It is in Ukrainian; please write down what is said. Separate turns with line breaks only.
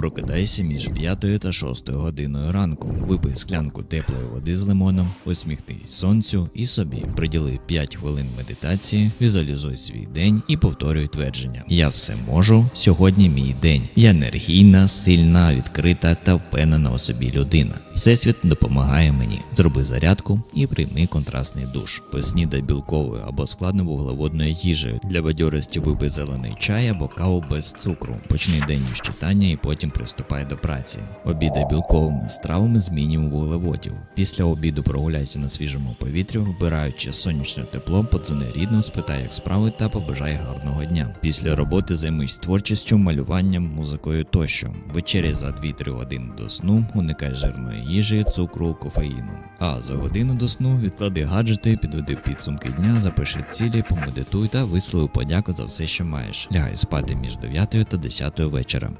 Прокидайся між 5 та 6 годиною ранку. Випий склянку теплої води з лимоном, усміхнись сонцю і собі. Приділи 5 хвилин медитації, візуалізуй свій день і повторюй твердження. Я все можу. Сьогодні мій день. Я енергійна, сильна, відкрита та впевнена у собі людина. Всесвіт допомагає мені. Зроби зарядку і прийми контрастний душ. Поснідай білковою або складновуглеводною їжею. Для бадьорості випий зелений чай або каву без цукру. Почни день із читання і потім приступай до праці. Обідай білковими стравами з мінімум вуглеводів. Після обіду прогуляйся на свіжому повітрі, вбираючи сонячне тепло, подзвони рідно, спитай, як справи та побажай гарного дня. Після роботи займись творчістю, малюванням, музикою тощо. Вечеря за 2-3 години до сну, уникай жирної їжі, цукру, кофеїну. А за годину до сну відклади гаджети, підведи підсумки дня, запиши цілі, помедитуй та вислови подяку за все, що маєш. Лягай спати між 9 та 10 вечора.